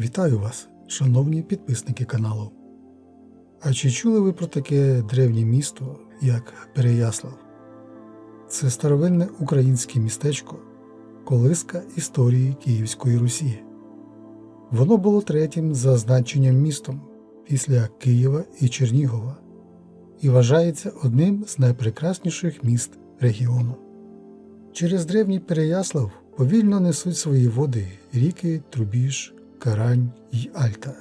Вітаю вас, шановні підписники каналу. А чи чули ви про таке древнє місто, як Переяслав? Це старовинне українське містечко, колиска історії Київської Русі. Воно було третім за значенням містом після Києва і Чернігова і вважається одним з найпрекрасніших міст регіону. Через древній Переяслав повільно несуть свої води ріки Трубіж, Карань й Альта.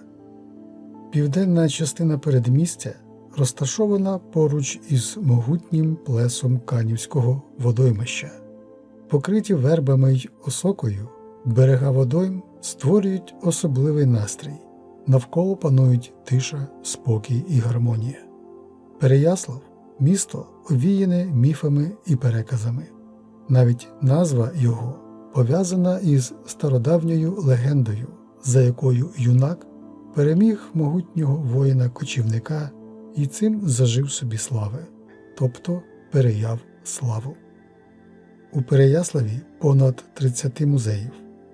Південна частина передмістя розташована поруч із могутнім плесом Канівського водоймища. Покриті вербами й осокою, берега водойм створюють особливий настрій, навколо панують тиша, спокій і гармонія. Переяслав місто овіяне міфами і переказами. Навіть назва його пов'язана із стародавньою легендою, за якою юнак переміг могутнього воїна-кочівника і цим зажив собі слави, тобто переяв славу. У Переяславі понад 30 музеїв,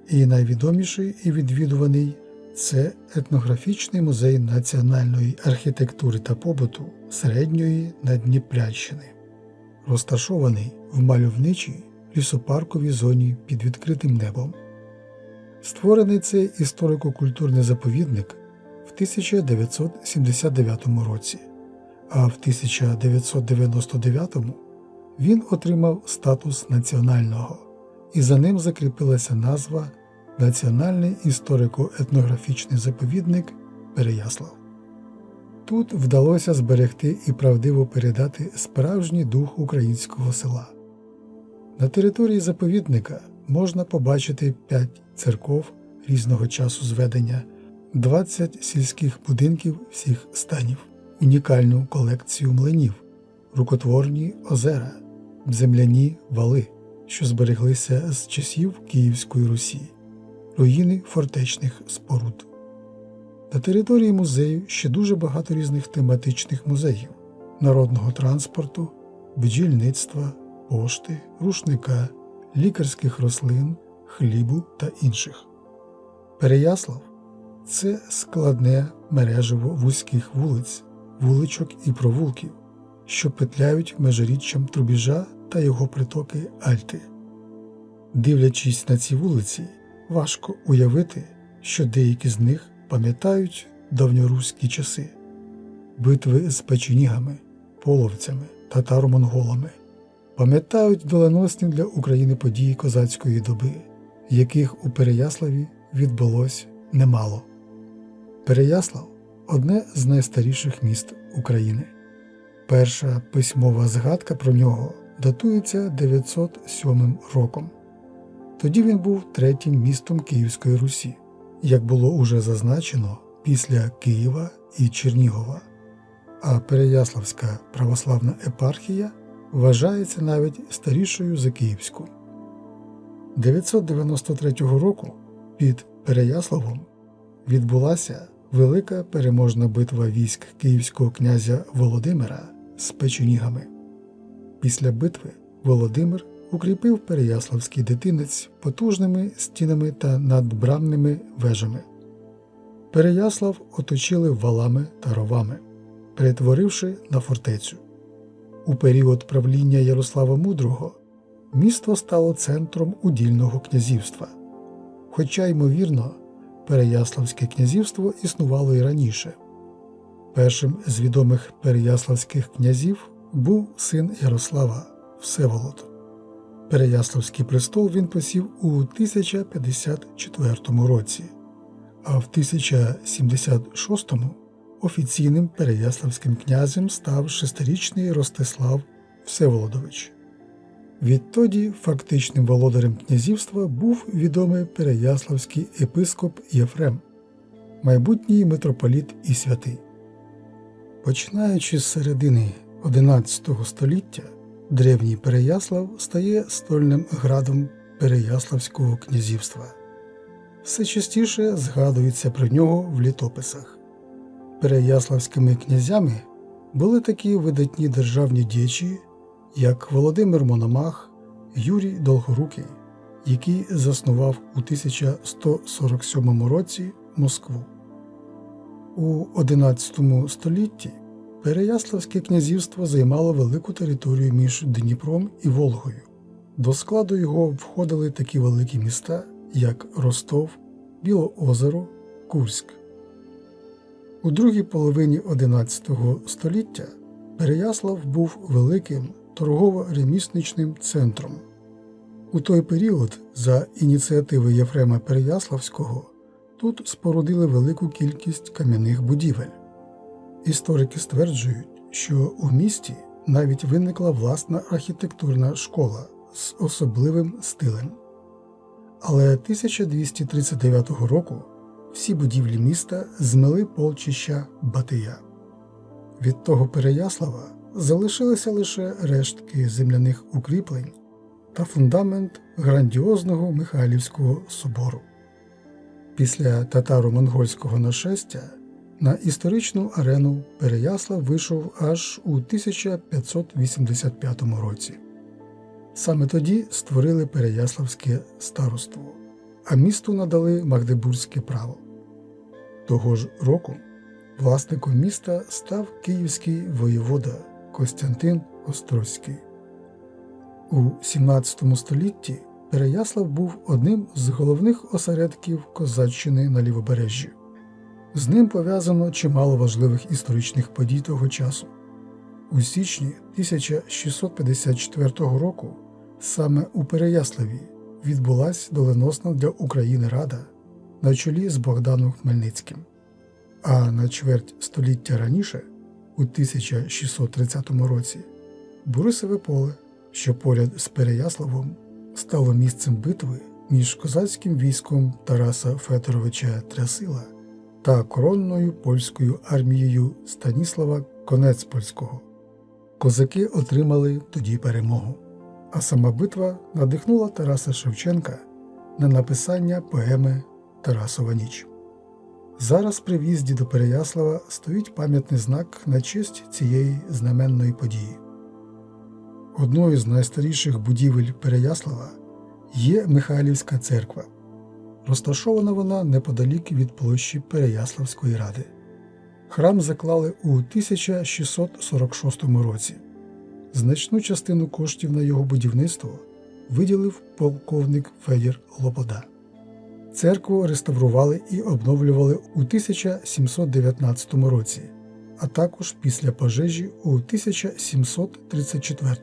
і найвідоміший і відвідуваний це етнографічний музей національної архітектури та побуту середньої Надніпрянщини, розташований в мальовничій лісопарковій зоні під відкритим небом. Створений цей історико-культурний заповідник в 1979 році, а в 1999 він отримав статус національного, і за ним закріпилася назва Національний історико-етнографічний заповідник Переяслав. Тут вдалося зберегти і правдиво передати справжній дух українського села. На території заповідника можна побачити 5 церков різного часу зведення, 20 сільських будинків всіх станів, унікальну колекцію млинів, рукотворні озера, земляні вали, що збереглися з часів Київської Русі, руїни фортечних споруд. На території музею ще дуже багато різних тематичних музеїв, народного транспорту, бджільництва, пошти, рушника, лікарських рослин, хлібу та інших. Переяслав це складне мережево вузьких вулиць, вуличок і провулків, що петляють межиріччям Трубіжа та його притоки Альти. Дивлячись на ці вулиці, важко уявити, що деякі з них пам'ятають давньоруські часи, битви з печенігами, половцями, татаро-монголами, пам'ятають доленосні для України події козацької доби, яких у Переяславі відбулось немало. Переяслав одне з найстаріших міст України. Перша письмова згадка про нього датується 907 роком. Тоді він був третім містом Київської Русі, як було уже зазначено після Києва і Чернігова, а Переяславська православна епархія вважається навіть старішою за Київську. 993 року під Переяславом відбулася велика переможна битва військ київського князя Володимира з печенігами. Після битви Володимир укріпив Переяславський дитинець потужними стінами та надбрамними вежами. Переяслав оточили валами та ровами, перетворивши на фортецю. У період правління Ярослава Мудрого місто стало центром удільного князівства. Хоча, ймовірно, Переяславське князівство існувало і раніше. Першим з відомих переяславських князів був син Ярослава Всеволод. Переяславський престол він посів у 1054 році, а в 1076 офіційним переяславським князем став шестирічний Ростислав Всеволодович. Відтоді фактичним володарем князівства був відомий переяславський епископ Єфрем, майбутній митрополіт і святий. Починаючи з середини XI століття, древній Переяслав стає стольним градом Переяславського князівства. Все частіше згадується про нього в літописах. Переяславськими князями були такі видатні державні діячі, як Володимир Мономах, Юрій Долгорукий, який заснував у 1147 році Москву. У XI столітті Переяславське князівство займало велику територію між Дніпром і Волгою. До складу його входили такі великі міста, як Ростов, Білоозеро, Курськ. У другій половині XI століття Переяслав був великим торгово-ремісничним центром. У той період, за ініціативи Єфрема Переяславського, тут спорудили велику кількість кам'яних будівель. Історики стверджують, що у місті навіть виникла власна архітектурна школа з особливим стилем. Але 1239 року всі будівлі міста змили полчища Батия. Від того Переяслава залишилися лише рештки земляних укріплень та фундамент грандіозного Михайлівського собору. Після татаро-монгольського нашестя на історичну арену Переяслав вийшов аж у 1585 році. Саме тоді створили Переяславське староство, а місту надали Магдебурзьке право. Того ж року власником міста став київський воєвода Костянтин Острозький. У XVII столітті Переяслав був одним з головних осередків Козаччини на лівобережжі. З ним пов'язано чимало важливих історичних подій того часу. У січні 1654 року саме у Переяславі відбулася доленосна для України Рада на чолі з Богданом Хмельницьким. А на чверть століття раніше, у 1630 році, Борисове поле, що поряд з Переяславом, стало місцем битви між козацьким військом Тараса Федоровича Трясила та коронною польською армією Станіслава Конецпольського. Козаки отримали тоді перемогу, а сама битва надихнула Тараса Шевченка на написання поеми Тарасова ніч. Зараз при в'їзді до Переяслава стоїть пам'ятний знак на честь цієї знаменної події. Одною з найстаріших будівель Переяслава є Михайлівська церква. Розташована вона неподалік від площі Переяславської ради. Храм заклали у 1646 році. Значну частину коштів на його будівництво виділив полковник Федір Лобода. Церкву реставрували і обновлювали у 1719 році, а також після пожежі у 1734.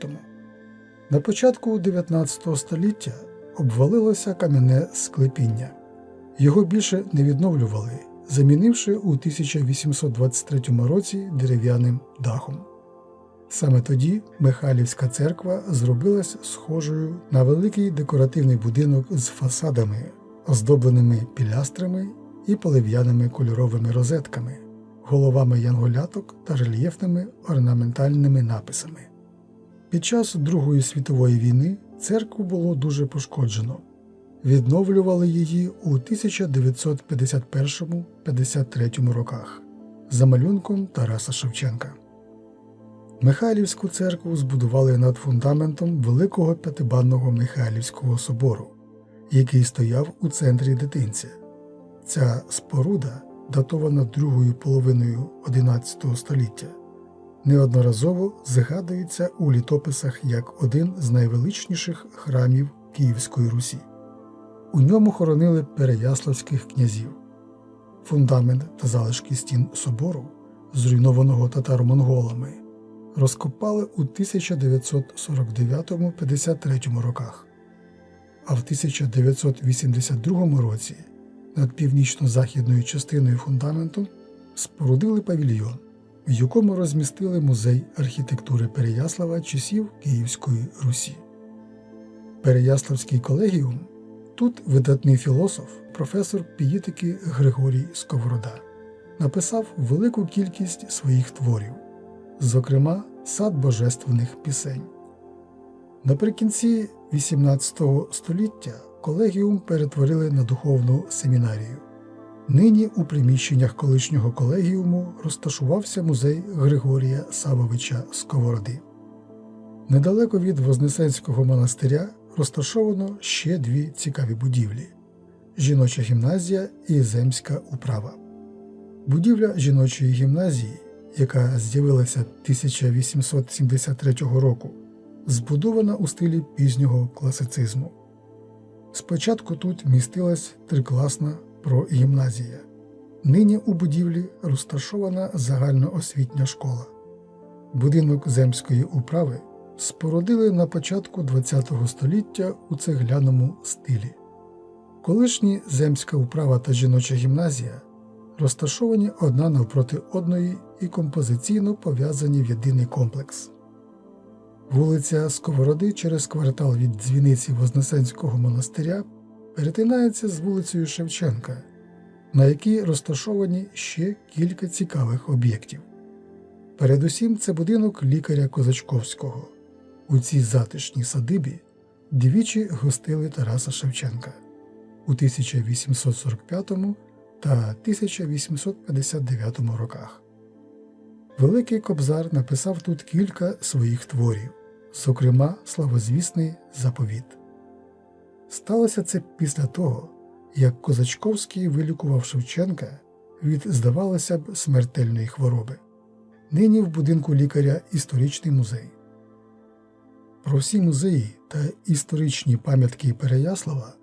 На початку 19 століття обвалилося кам'яне склепіння. Його більше не відновлювали, замінивши у 1823 році дерев'яним дахом. Саме тоді Михайлівська церква зробилась схожою на великий декоративний будинок з фасадами, оздобленими пілястрами і полив'яними кольоровими розетками, головами янголяток та рельєфними орнаментальними написами. Під час Другої світової війни церкву було дуже пошкоджено. Відновлювали її у 1951-53 роках за малюнком Тараса Шевченка. Михайлівську церкву збудували над фундаментом великого п'ятибанного Михайлівського собору, який стояв у центрі дитинця. Ця споруда, датована другою половиною XI століття, неодноразово згадується у літописах як один з найвеличніших храмів Київської Русі. У ньому хоронили переяславських князів. Фундамент та залишки стін собору, зруйнованого татаро-монголами, розкопали у 1949-53 роках, а в 1982 році над північно-західною частиною фундаменту спорудили павільйон, в якому розмістили музей архітектури Переяслава часів Київської Русі. Переяславський колегіум тут видатний філософ, професор піїтики Григорій Сковорода написав велику кількість своїх творів, зокрема сад божественних пісень. Наприкінці XVIII століття колегіум перетворили на духовну семінарію. Нині у приміщеннях колишнього колегіуму розташувався музей Григорія Савовича Сковороди. Недалеко від Вознесенського монастиря розташовано ще дві цікаві будівлі жіноча гімназія і земська управа. Будівля жіночої гімназії, яка з'явилася 1873 року, збудована у стилі пізнього класицизму. Спочатку тут містилась трикласна прогімназія. Нині у будівлі розташована загальноосвітня школа. Будинок земської управи спорудили на початку ХХ століття у цегляному стилі. Колишні земська управа та жіноча гімназія розташовані одна навпроти одної і композиційно пов'язані в єдиний комплекс. Вулиця Сковороди через квартал від дзвіниці Вознесенського монастиря перетинається з вулицею Шевченка, на якій розташовані ще кілька цікавих об'єктів. Передусім, це будинок лікаря Козачковського. У цій затишній садибі двічі гостили Тараса Шевченка у 1845 та 1859 роках. Великий Кобзар написав тут кілька своїх творів, зокрема славозвісний заповіт. Сталося це після того, як Козачковський вилікував Шевченка від, здавалося б, смертельної хвороби. Нині в будинку лікаря історичний музей. Про всі музеї та історичні пам'ятки Переяслава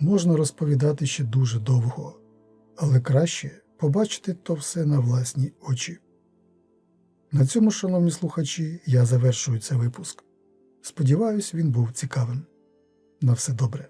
можна розповідати ще дуже довго, але краще побачити то все на власні очі. На цьому, шановні слухачі, я завершую цей випуск. Сподіваюсь, він був цікавим. На все добре.